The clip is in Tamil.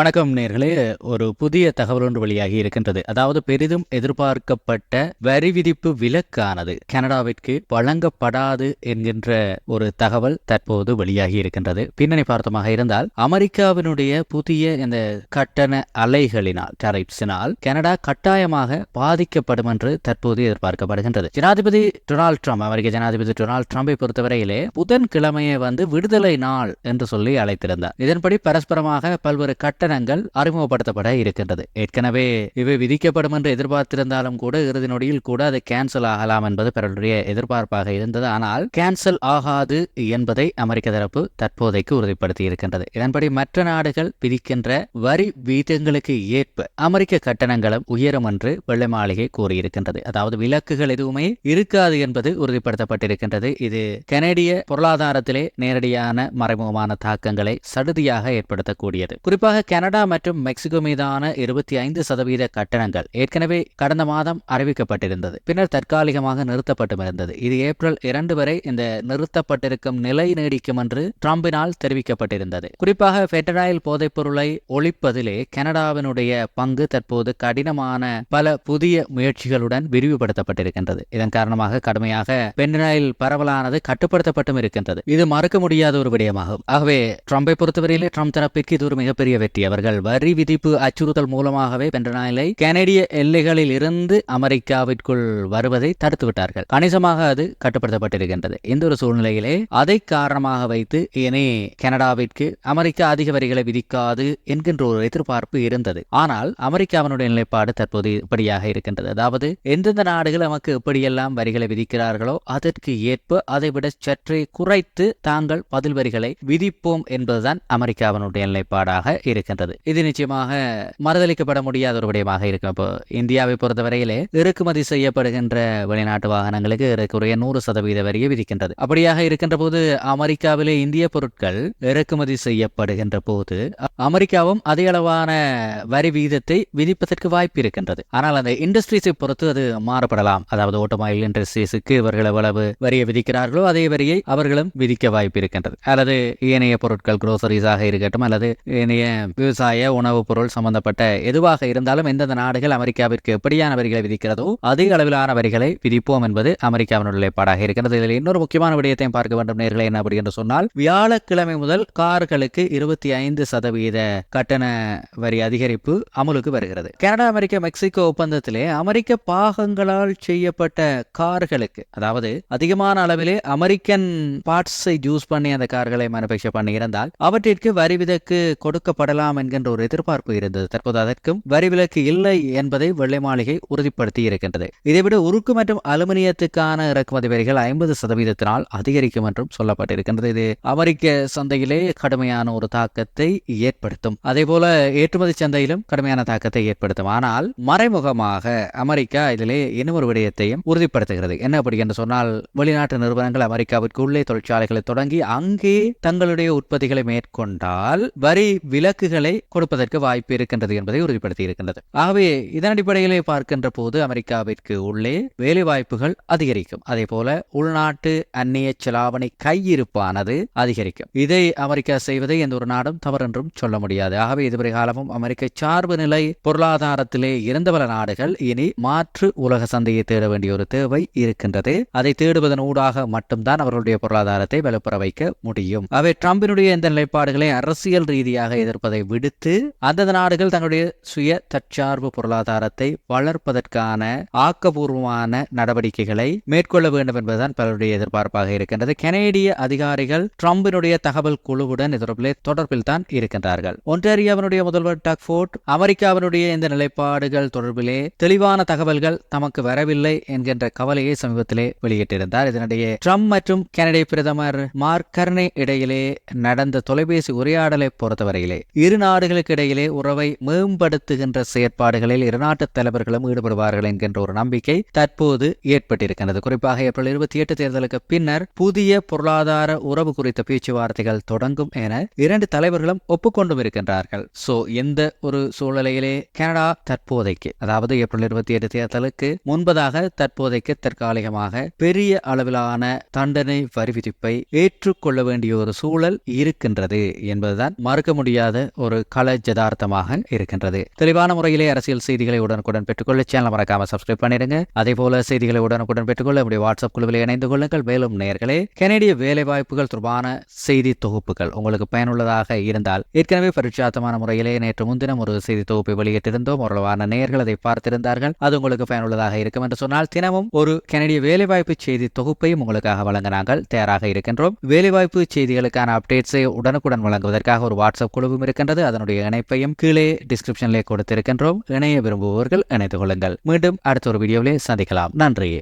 வணக்கம் நேர்களே. ஒரு புதிய தகவல் ஒன்று வெளியாகி இருக்கின்றது. அதாவது பெரிதும் எதிர்பார்க்கப்பட்ட வரி விதிப்பு விலக்கானது கனடாவிற்கு வழங்கப்படாது என்கின்ற ஒரு தகவல் தற்போது வெளியாகி இருக்கின்றது. பின்னணி பார்த்தமாக இருந்தால் அமெரிக்காவினுடைய புதிய இந்த கட்டண அலைகளினால் டரிப்ஸினால் கனடா கட்டாயமாக பாதிக்கப்படும் என்று தற்போது எதிர்பார்க்கப்படுகின்றது. ஜனாதிபதி டொனால்ட் ட்ரம்ப் அமெரிக்க ஜனாதிபதி டொனால்ட் ட்ரம்பை பொறுத்தவரையிலே புதன்கிழமையை வந்து விடுதலை நாள் என்று சொல்லி அழைத்திருந்தார். இதன்படி பரஸ்பரமாக பல்வேறு கட்டண கட்டணங்கள் அறிமுகப்படுத்தப்பட இருக்கின்றது. ஏற்கனவே இவை விதிக்கப்படும் என்று எதிர்பார்த்திருந்தாலும் கூட இறுதி நொடியில் கூட அது கேன்சல் ஆகலாம் என்பது பலருடைய எதிர்பார்ப்பாக இருந்தது. ஆனால் கேன்சல் ஆகாது என்பதை அமெரிக்க தரப்பு தற்போதைக்கு உறுதிப்படுத்தி இருக்கின்றது. இதன்படி மற்ற நாடுகள் விதிக்கின்ற வரி வீதங்களுக்கு ஏற்ப அமெரிக்க கட்டணங்களும் உயரும் என்று வெள்ளை மாளிகை கூறியிருக்கின்றது. அதாவது விலக்குகள் எதுவுமே இருக்காது என்பது உறுதிப்படுத்தப்பட்டிருக்கின்றது. இது கனடிய பொருளாதாரத்திலே நேரடியான மறைமுகமான தாக்கங்களை சடுதியாக ஏற்படுத்தக்கூடியது. குறிப்பாக கனடா மற்றும் மெக்சிகோ மீதான இருபத்தி ஐந்து சதவீத கட்டணங்கள் ஏற்கனவே கடந்த மாதம் அறிவிக்கப்பட்டிருந்தது. பின்னர் தற்காலிகமாக நிறுத்தப்பட்டும் இருந்தது இது ஏப்ரல் இரண்டு வரை இந்த நிறுத்தப்பட்டிருக்கும் நிலை நீடிக்கும் என்று ட்ரம்பினால் தெரிவிக்கப்பட்டிருந்தது. குறிப்பாக பெட்டராயில் போதைப் பொருளை ஒழிப்பதிலே கனடாவினுடைய பங்கு தற்போது கடினமான பல புதிய முயற்சிகளுடன் விரிவுபடுத்தப்பட்டிருக்கின்றது. இதன் காரணமாக கடுமையாக பென்டனாயில் பரவலானது கட்டுப்படுத்தப்பட்டும் இருக்கின்றது இது மறுக்க முடியாத ஒரு விடயமாகும். ஆகவே ட்ரம்பை பொறுத்தவரையிலே ட்ரம்ப் தரப்பிற்கு இது ஒரு மிகப்பெரிய வெற்றி. அவர்கள் வரி விதிப்பு அச்சுறுத்தல் மூலமாகவே பென்டனாயிலை கனடிய எல்லைகளில் இருந்து அமெரிக்காவிற்குள் வருவதை தடுத்துவிட்டார்கள். கணிசமாக அது கட்டுப்படுத்தப்பட்டிருக்கின்றது. இந்த ஒரு சூழ்நிலையிலே அதை காரணமாக வைத்து இனி கனடாவிற்கு அமெரிக்கா அதிக வரிகளை விதிக்காது என்கின்ற ஒரு எதிர்பார்ப்பு இருந்தது. ஆனால் அமெரிக்காவினுடைய நிலைப்பாடு தற்போது இப்படியாக இருக்கின்றது. அதாவது எந்தெந்த நாடுகள் நமக்கு எப்படியெல்லாம் வரிகளை விதிக்கிறார்களோ அதற்கு ஏற்ப அதைவிட சற்றே குறைத்து தாங்கள் பதில் வரிகளை விதிப்போம் என்பதுதான் அமெரிக்காவினுடைய நிலைப்பாடாக இருக்கின்றது. இது நிச்சயமாக மறுதளிக்கப்பட முடியாத ஒரு விடயமாக இருக்கும். இப்போ இந்தியாவை பொறுத்தவரையிலே இறக்குமதி செய்யப்படுகின்ற வெளிநாட்டு வாகனங்களுக்கு ஏறக்குறைய நூறு சதவீத வரியை விதிக்கின்றது. அப்படியாக இருக்கின்ற போது அமெரிக்காவிலே இந்திய பொருட்கள் இறக்குமதி செய்யப்படுகின்ற போது அமெரிக்காவும் அதே அளவான வரி விகிதத்தை விதிப்பதற்கு வாய்ப்பு இருக்கின்றது. ஆனால் அந்த இண்டஸ்ட்ரீஸை பொறுத்து அது மாறுபடலாம். அதாவது ஓட்டோமொபைல் இண்டஸ்ட்ரீஸுக்கு இவர்கள் எவ்வளவு வரியை விதிக்கிறார்களோ அதே வரியை அவர்களும் விதிக்க வாய்ப்பு இருக்கின்றது. அல்லது ஏனைய பொருட்கள் குரோசரிஸாக இருக்கட்டும் அல்லது ஏனைய விவசாய உணவுப் பொருள் சம்பந்தப்பட்ட எதுவாக இருந்தாலும் எந்தெந்த நாடுகள் அமெரிக்காவிற்கு எப்படியான வரிகளை விதிக்கிறதோ அதிக அளவிலான வரிகளை விதிப்போம் என்பது அமெரிக்காவின் நிலைப்பாடாக இருக்கிறது. இதில் இன்னொரு முக்கியமான விடயத்தையும் பார்க்க வேண்டும் நேர்களை என்ன அப்படி என்று சொன்னால் வியாழக்கிழமை முதல் கார்களுக்கு இருபத்தி ஐந்து சதவீத கட்டண வரி அதிகரிப்பு அமலுக்கு வருகிறது. கனடா அமெரிக்க மெக்சிகோ ஒப்பந்தத்திலே அமெரிக்க பாகங்களால் செய்யப்பட்ட கார்களுக்கு அதாவது அதிகமான அளவிலே அமெரிக்கன் பார்ட்ஸை யூஸ் பண்ணி அந்த கார்களை மேனுபேக்சர் பண்ணி இருந்தால் அவற்றிற்கு வரி விதக்கு கொடுக்கப்படலாம் என்கின்ற ஒரு எதிர்பார்ப்பு இருந்தது. தற்போது அதற்கும் வரி விலக்கு இல்லை என்பதை வெள்ளை மாளிகை உறுதிப்படுத்தி இருக்கின்றது. இதைவிட உருக்கு மற்றும் அலுமினியத்துக்கான இறக்குமதி வரிகள் ஐம்பது சதவீதத்தினால் அதிகரிக்கும் என்றும் சொல்லப்பட்டிருக்கின்றது. இது அமெரிக்க சந்தையிலே கடுமையான ஒரு தாக்கத்தை ஏற்படுத்தும். அதே போல ஏற்றுமதி சந்தையிலும் கடுமையான தாக்கத்தை ஏற்படுத்தும். ஆனால் மறைமுகமாக அமெரிக்கா இதிலே இன்னொரு விடயத்தையும் உறுதிப்படுத்துகிறது. என்ன அப்படி என்று சொன்னால் வெளிநாட்டு நிறுவனங்கள் அமெரிக்காவிற்கு உள்ளே தொழிற்சாலைகளை தொடங்கி அங்கே தங்களுடைய உற்பத்திகளை மேற்கொண்டால் வரி விலக்குகள் கொடுப்பதற்கு வாய்ப்பு இருக்கின்றது என்பதை உறுதிப்படுத்தி இருக்கின்றது ஆகவே இதன் அடிப்படையிலே பார்க்கின்ற போது அமெரிக்காவிற்கு உள்ளே வேலை வாய்ப்புகள் அதிகரிக்கும். அதே போல உள்நாட்டு அந்நிய செலாவணி கையிருப்பானது அதிகரிக்கும். இதை அமெரிக்கா செய்வதை எந்த ஒரு நாடும் தவறென்றும் சொல்ல முடியாது. ஆகவே இதுவரை காலமும் அமெரிக்க சார்பு நிலை பொருளாதாரத்திலே இருந்த பல நாடுகள் இனி மாற்று உலக சந்தையை தேட வேண்டிய ஒரு தேவை இருக்கின்றது. அதை தேடுவதன் ஊடாக மட்டும்தான் அவர்களுடைய பொருளாதாரத்தை வலுப்பெற வைக்க முடியும். அவை ட்ரம்பினுடைய இந்த நிலைப்பாடுகளை அரசியல் ரீதியாக எதிர்ப்பதை விடுத்து அந்தந்த நாடுகள் தங்களுடைய சுய தற்சார்பு பொருளாதாரத்தை வளர்ப்பதற்கான ஆக்கபூர்வமான நடவடிக்கைகளை மேற்கொள்ள வேண்டும் என்பதுதான் பலருடைய எதிர்பார்ப்பாக இருக்கின்றது. கனேடிய அதிகாரிகள் ட்ரம்பினுடைய தகவல் குழுவுடன் இதற்குள்ளே தொடர்பில் தான் இருக்கின்றார்கள். ஒன்டாரியாவினுடைய முதல்வர் டக் ஃபோர்ட் அமெரிக்காவினுடைய இந்த நிலைப்பாடுகள் தொடர்பிலே தெளிவான தகவல்கள் தமக்கு வரவில்லை என்கின்ற கவலையை சமீபத்திலே வெளியிட்டிருந்தார். இதனிடையே ட்ரம்ப் மற்றும் கனடிய பிரதமர் மார்க் கர்னே இடையிலே நடந்த தொலைபேசி உரையாடலை பொறுத்தவரையிலே இரு நாடுகளுக்கு இடையிலே உறவை மேம்படுத்துகின்ற செயற்பாடுகளில் இரு நாட்டு தலைவர்களும் ஈடுபடுவார்கள் என்கின்ற ஒரு நம்பிக்கை தற்போது ஏற்பட்டிருக்கின்றது. குறிப்பாக ஏப்ரல் இருபத்தி எட்டு தேர்தலுக்கு பின்னர் புதிய பொருளாதார உறவு குறித்த பேச்சுவார்த்தைகள் தொடங்கும் என இரண்டு தலைவர்களும் ஒப்புக்கொண்டும் இருக்கின்றார்கள். சோ எந்த ஒரு சூழ்நிலையிலே கனடா தற்போதைக்கு அதாவது ஏப்ரல் இருபத்தி எட்டு தேர்தலுக்கு முன்பதாக தற்போதைக்கு தற்காலிகமாக பெரிய அளவிலான தண்டனை வரி விதிப்பை ஏற்றுக்கொள்ள வேண்டிய ஒரு சூழல் இருக்கின்றது என்பதுதான் மறுக்க முடியாத ஒரு கல ஜதார்த்தமாக இருக்கின்றது. தெளிவான முறையிலே அரசியல் செய்திகளை உடனுக்குடன் பெற்றுக்கொள்ள சேனல் மறக்காம சப்ஸ்கிரைப் பண்ணிடுங்க. அதே போல செய்திகளை உடனுக்குடன் பெற்றுக்கொள்ள நம்முடைய வாட்ஸ்அப் குழுவில் இணைந்து கொள்ளுங்கள். மேலும் நேர்களே கனேடிய வேலை வாய்ப்புகள் தொடர்பான செய்தி தொகுப்புகள் உங்களுக்கு பயனுள்ளதாக இருந்தால் ஏற்கனவே பரிட்சாத்தமான முறையிலே நேற்று முன்தினம் ஒரு செய்தி தொகுப்பை வெளியிட்டிருந்தோம். ஓரளவான நேர்கள் அதை பார்த்திருந்தார்கள். அது உங்களுக்கு பயனுள்ளதாக இருக்கும் என்று சொன்னால் தினமும் ஒரு கனடிய வேலைவாய்ப்பு செய்தி தொகுப்பையும் உங்களுக்காக வழங்க நாங்கள் தயாராக இருக்கின்றோம். வேலைவாய்ப்பு செய்திகளுக்கான அப்டேட்ஸை உடனுக்குடன் வழங்குவதற்காக ஒரு வாட்ஸ்அப் குழுவும் இருக்கின்றது. அதனுடைய இணைப்பையும் கீழே டிஸ்கிரிப்ஷனிலே கொடுத்திருக்கின்றோம். இணைய விரும்புபவர்கள் இணைத்துக் கொள்ளுங்கள். மீண்டும் அடுத்த ஒரு வீடியோவிலே சந்திக்கலாம். நன்றி.